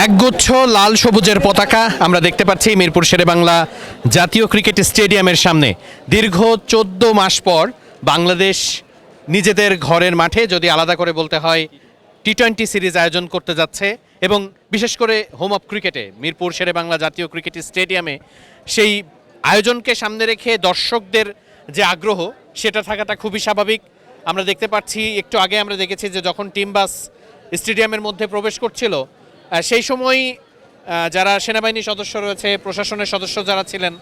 একগুচ্ছ লাল সবুজের পতাকা আমরা দেখতে পাচ্ছি মিরপুর শেরে বাংলা জাতীয় ক্রিকেট স্টেডিয়ামের সামনে। দীর্ঘ চোদ্দ মাস পর বাংলাদেশ নিজেদের ঘরের মাঠে যদি আলাদা করে বলতে হয় টি টোয়েন্টি সিরিজ আয়োজন করতে যাচ্ছে এবং বিশেষ করে হোম অফ ক্রিকেটে মিরপুর শেরে বাংলা জাতীয় ক্রিকেট স্টেডিয়ামে সেই আয়োজনকে সামনে রেখে দর্শকদের যে আগ্রহ, সেটা থাকাটা খুবই স্বাভাবিক। আমরা দেখতে পাচ্ছি, একটু আগে আমরা দেখেছি যে যখন টিম বাস স্টেডিয়ামের মধ্যে প্রবেশ করছিল সেই সময় যারা সেনাবাহিনী সদস্য রয়েছে, প্রশাসনের সদস্য যারা ছিলেন,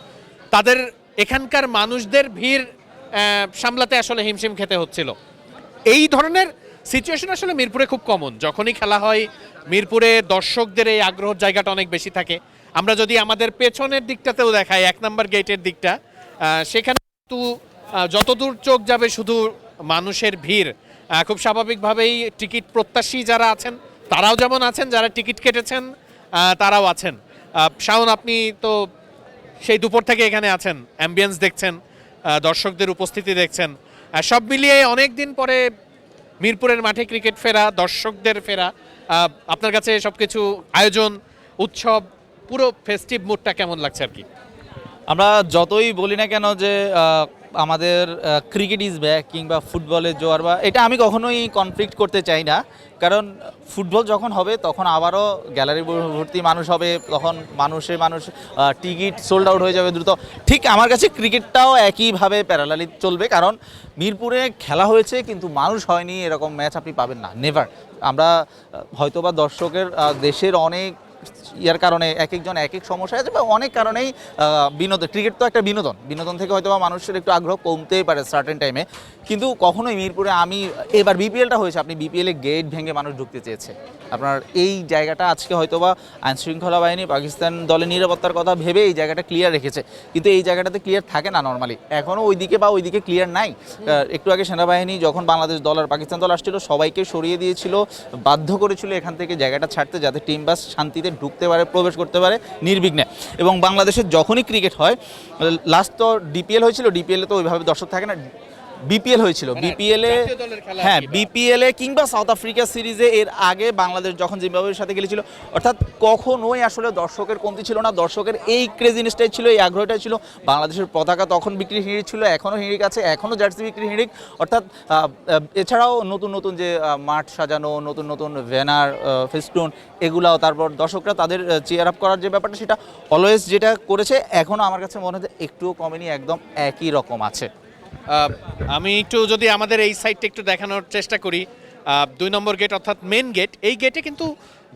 তাদের এখানকার মানুষদের ভিড় সামলাতে আসলে হিমশিম খেতে হচ্ছিল। এই ধরনের সিচুয়েশন আসলে মিরপুরে খুব কমন যখনই খেলা হয়, মিরপুরে দর্শকদের এই আগ্রহের জায়গাটা অনেক বেশি থাকে। আমরা যদি আমাদের পেছনের দিকটাতেও দেখাই, এক নম্বর গেটের দিকটা সেখানে কিন্তু যতদূর চোখ যাবে শুধু মানুষের ভিড়। খুব স্বাভাবিকভাবেই টিকিট প্রত্যাশী যারা আছেন তারাও যেমন আছেন, যারা টিকিট কেটেছেন তারাও আছেন। শাওন, আপনি তো সেই দুপুর থেকে এখানে আছেন অ্যাম্বিয়েন্স দেখছেন দর্শকদের উপস্থিতি দেখছেন। সব মিলিয়ে অনেক দিন পরে মিরপুরের মাঠে ক্রিকেট ফেরা, দর্শকদের ফেরা। আপনার কাছে সব কিছু আয়োজন, উৎসব, পুরো ফেস্টিভ মুডটা কেমন লাগছে আর কি? আমরা যতই বলি না কেন যে আমাদের ক্রিকেট ইজ ব্যাক কিংবা ফুটবলের জোয়ার বা এটা আমি কখনোই কনফ্লিক্ট করতে চাই না। কারণ ফুটবল যখন হবে তখন আবারও গ্যালারি ভর্তি মানুষ হবে, তখন মানুষে মানুষ টিকিট সোল্ড আউট হয়ে যাবে দ্রুত। ঠিক আমার কাছে ক্রিকেটটাও একইভাবে প্যারালালি চলবে, কারণ মিরপুরে খেলা হয়েছে কিন্তু মানুষ হয়নি, এরকম ম্যাচ আপনি পাবেন না নেভার আমরা হয়তোবা দর্শকের দেশের অনেক ইয়ার কারণে এক একজন এক এক সমস্যা আছে বা অনেক কারণেই বিনোদন, ক্রিকেট তো একটা বিনোদন। বিনোদন থেকে হয়তো বা মানুষের একটু আগ্রহ কমতেই পারে সার্টেন টাইমে কিন্তু কখনোই মিরপুরে আমি, এবার বিপিএলটা হয়েছে, আপনি বিপিএলে গেট ভেঙে মানুষ ঢুকতে চেয়েছে। আপনার এই জায়গাটা আজকে হয়তো বা আইন শৃঙ্খলা বাহিনী, পাকিস্তান দলের নিরাপত্তার কথা ভেবে এই জায়গাটা ক্লিয়ার রেখেছে। কিন্তু এই জায়গাটাতে ক্লিয়ার থাকে না নর্মালি এখনও ওইদিকে বা ওইদিকে ক্লিয়ার নাই। একটু আগে সেনাবাহিনী যখন বাংলাদেশ দল আর পাকিস্তান দল আসছিল, সবাইকে সরিয়ে দিয়েছিল, বাধ্য করেছিল এখান থেকে জায়গাটা ছাড়তে, যাতে টিম বাস শান্তিতে ঢুকতে পারে, প্রবেশ করতে পারে নির্বিঘ্নে। এবং বাংলাদেশের যখনই ক্রিকেট হয় লাস্ট তো ডিপিএল হয়েছিল ডিপিএলে তো ওইভাবে দর্শক থাকে না। বিপিএল হয়েছিল। বিপিএলে খেলা আর হ্যাঁ বিপিএলে কিংবা সাউথ আফ্রিকা সিরিজে এর আগে বাংলাদেশ যখন জিম্বাবুয়ের সাথে খেলেছিল অর্থাৎ কখনোই আসলে দর্শকের কমতি ছিল না। দর্শকের এই ক্রেজিনেসটাই ছিল এই আগ্রহটাই ছিল। বাংলাদেশের পতাকা তখন বিক্রি হিড়িক ছিল এখনও হিড়িক আছে এখনও জার্সি বিক্রি হিড়িক। অর্থাৎ এছাড়াও নতুন নতুন যে মাঠ সাজানো নতুন নতুন ভ্যানার ফেস্টুন এগুলাও তারপর দর্শকরা তাদের চেয়ার আপ করার যে ব্যাপারটা সেটা অলওয়েজ যেটা করেছে এখনও আমার কাছে মনে হয় একটুও কমেনি একদম একই রকম আছে। আমি একটু যদি আমাদের এই সাইডটা একটু দেখানোর চেষ্টা করি দুই নম্বর গেট অর্থাৎ মেন গেট এই গেটে কিন্তু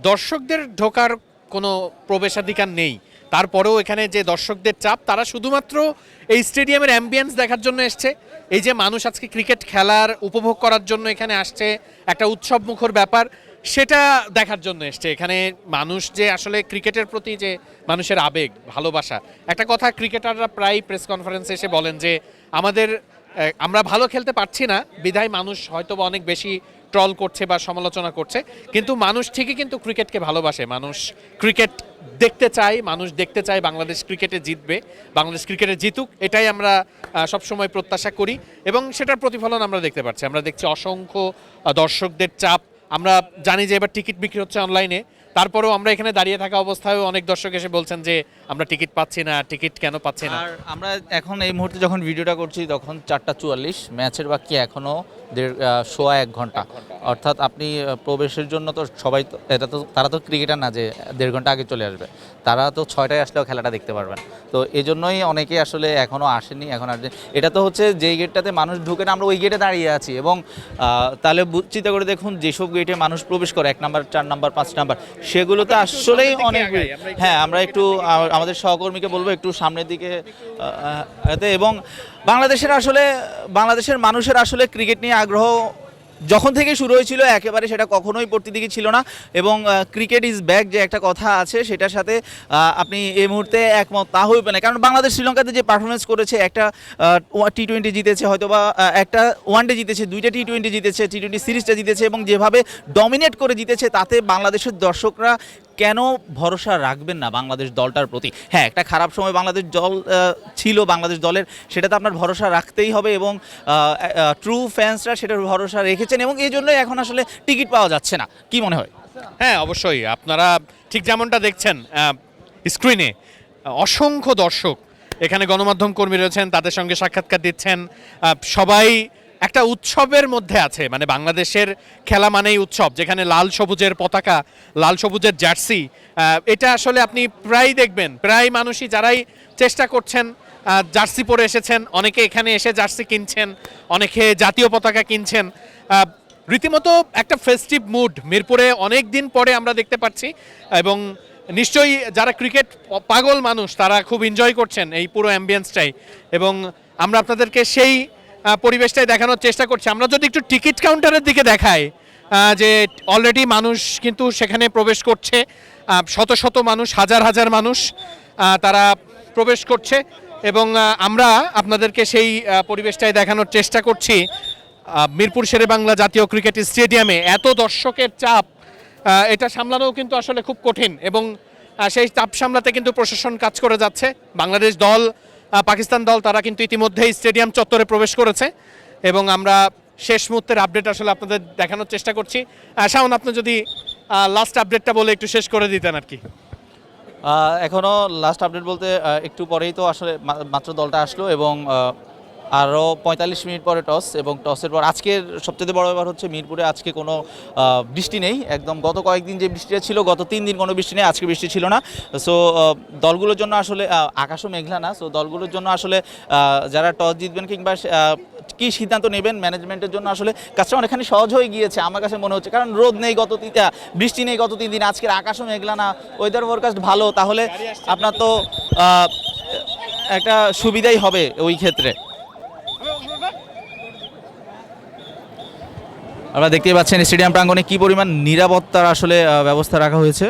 দর্শকদের ঢোকার কোনো প্রবেশাধিকার নেই। তারপরেও এখানে যে দর্শকদের চাপ, তারা শুধুমাত্র এই স্টেডিয়ামের অ্যাম্বিয়েন্স দেখার জন্য এসছে। এই যে মানুষ আজকে ক্রিকেট খেলার উপভোগ করার জন্য এখানে আসছে, একটা উৎসব মুখর ব্যাপার, সেটা দেখার জন্য এসছে। এখানে মানুষ যে আসলে ক্রিকেটের প্রতি যে মানুষের আবেগ, ভালোবাসা, একটা কথা ক্রিকেটাররা প্রায় প্রেস কনফারেন্সে এসে বলেন যে আমাদের আমরা ভালো খেলতে পারছি না। বিধায় মানুষ হয়তো অনেক বেশি ট্রল করছে বা সমালোচনা করছে। কিন্তু মানুষ ঠিকই কিন্তু ক্রিকেটকে ভালোবাসে। মানুষ ক্রিকেট দেখতে চায়, মানুষ দেখতে চায় বাংলাদেশ ক্রিকেটে জিতবে, বাংলাদেশ ক্রিকেটে জিতুক। এটাই আমরা সবসময় প্রত্যাশা করি। এবং সেটার প্রতিফলন আমরা দেখতে পাচ্ছি আমরা দেখছি অসংখ্য দর্শকদের চাপ আমরা জানি যে এবার টিকিট বিক্রি হচ্ছে অনলাইনে। তারপরেও আমরা এখানে দাঁড়িয়ে থাকা অবস্থায় অনেক দর্শক এসে বলছেন যে আমরা টিকিট পাচ্ছি না টিকিট কেন পাচ্ছি না? আর আমরা এখন এই মুহূর্তে যখন ভিডিওটা করছি তখন চারটা চুয়াল্লিশ ম্যাচের বাকি এখনও দেড় সোয়া এক ঘণ্টা। অর্থাৎ আপনি প্রবেশের জন্য তো সবাই এটা তো তারা তো ক্রিকেটার না যে দেড় ঘণ্টা আগে চলে আসবে। তারা তো ছয়টায় আসলেও খেলাটা দেখতে পারবেন তো এই জন্যই অনেকে আসলে এখনও আসেনি এখন আসবে এটা তো হচ্ছে যেই গেটটাতে মানুষ ঢুকে না আমরা ওই গেটে দাঁড়িয়ে আছি। এবং তাহলে চিন্তা করে দেখুন যেসব গেটে মানুষ প্রবেশ করে এক নাম্বার চার নাম্বার পাঁচ নাম্বার সেগুলোতে আসলেই অনেক হ্যাঁ আমরা একটু আমাদের সহকর্মীকে বলব একটু সামনের দিকে এবং বাংলাদেশের আসলে বাংলাদেশের মানুষের আসলে ক্রিকেট নিয়ে আগ্রহ যখন থেকে শুরু হয়েছিল, একেবারে সেটা কখনোই পড়তে দিকে ছিল না। এবং ক্রিকেট ইজ ব্যাক যে একটা কথা আছে, সেটার সাথে আপনি এই মুহূর্তে একমত, তা হইবে না। কারণ বাংলাদেশ শ্রীলঙ্কাতে যে পারফরমেন্স করেছে, একটা টি টোয়েন্টি জিতেছে হয়তো বা একটা ওয়ান ডে জিতেছে, দুইটা টি টোয়েন্টি জিতেছে টি টোয়েন্টি সিরিজটা জিতেছে, এবং যেভাবে ডমিনেট করে জিতেছে, তাতে বাংলাদেশের দর্শকরা কেন ভরসা রাখবেন না বাংলাদেশ দলটার প্রতি? হ্যাঁ একটা খারাপ সময় বাংলাদেশ দল ছিল বাংলাদেশ দলের, সেটাতে আপনার ভরসা রাখতেই হবে এবং ট্রু ফ্যান্সরা সেটার ভরসা রেখেছেন এবং এই জন্যই এখন আসলে টিকিট পাওয়া যাচ্ছে না। কি মনে হয়? হ্যাঁ অবশ্যই। আপনারা ঠিক যেমনটা দেখছেন স্ক্রিনে অসংখ্য দর্শক এখানে গণমাধ্যম কর্মী রয়েছেন, তাদের সঙ্গে সাক্ষাৎকার দিচ্ছেন সবাই একটা উৎসবের মধ্যে আছে মানে বাংলাদেশের খেলা মানেই উৎসব, যেখানে লাল সবুজের পতাকা, লাল সবুজের জার্সি এটা আসলে আপনি প্রায় দেখবেন, প্রায় মানুষই যারাই চেষ্টা করছেন জার্সি পরে এসেছেন, অনেকে এখানে এসে জার্সি কিনছেন, অনেকে জাতীয় পতাকা কিনছেন রীতিমতো একটা ফেস্টিভ মুড মিরপুরে অনেক দিন পরে আমরা দেখতে পাচ্ছি, এবং নিশ্চয়ই যারা ক্রিকেট পাগল মানুষ, তারা খুব এনজয় করছেন এই পুরো অ্যাম্বিয়েন্সটাই এবং আমরা আপনাদেরকে সেই পরিবেশটাই দেখানোর চেষ্টা করছি। আমরা যদি একটু টিকিট কাউন্টারের দিকে দেখাই যে অলরেডি মানুষ কিন্তু সেখানে প্রবেশ করছে শত শত মানুষ, হাজার হাজার মানুষ তারা প্রবেশ করছে এবং আমরা আপনাদেরকে সেই পরিবেশটাই দেখানোর চেষ্টা করছি। মিরপুর শেরে বাংলা জাতীয় ক্রিকেট স্টেডিয়ামে এত দর্শকের চাপ এটা সামলানোও কিন্তু আসলে খুব কঠিন এবং সেই চাপ সামলাতে কিন্তু প্রশাসন কাজ করে যাচ্ছে। বাংলাদেশ দল পাকিস্তান দল তারা কিন্তু ইতিমধ্যেই স্টেডিয়াম চত্বরে প্রবেশ করেছে এবং আমরা শেষ মুহূর্তের আপডেট আসলে আপনাদের দেখানোর চেষ্টা করছি। শাহন আপনি যদি লাস্ট আপডেটটা বলে একটু শেষ করে দিতেন আর কি। এখনও লাস্ট আপডেট বলতে একটু পরেই তো আসলে মাত্র দলটা আসলো এবং আরও পঁয়তাল্লিশ মিনিট পরে টস এবং টসের পর আজকের সবচেয়ে বড় ব্যাপার হচ্ছে মিরপুরে আজকে কোনো বৃষ্টি নেই। একদম গত কয়েকদিন যে বৃষ্টিটা ছিল, গত তিন দিন কোনো বৃষ্টি নেই, আজকে বৃষ্টি ছিল না। সো দলগুলোর জন্য আসলে আকাশও মেঘলা না। সো দলগুলোর জন্য আসলে যারা টস জিতবেন কিংবা কী সিদ্ধান্ত নেবেন ম্যানেজমেন্টের জন্য আসলে কাজটা অনেকখানি সহজ হয়ে গিয়েছে আমার কাছে মনে হচ্ছে। কারণ রোদ নেই গত তিন বৃষ্টি নেই গত তিন দিন, আজকের আকাশও মেঘলা না ওয়েদার ফোরকাস্ট ভালো। তাহলে আপনার তো একটা সুবিধাই হবে ওই ক্ষেত্রে। আপনারা দেখতেই পাচ্ছেন স্টেডিয়াম প্রাঙ্গনে কি পরিমাণ নিরাপত্তার আসলে ব্যবস্থা রাখা হয়েছে।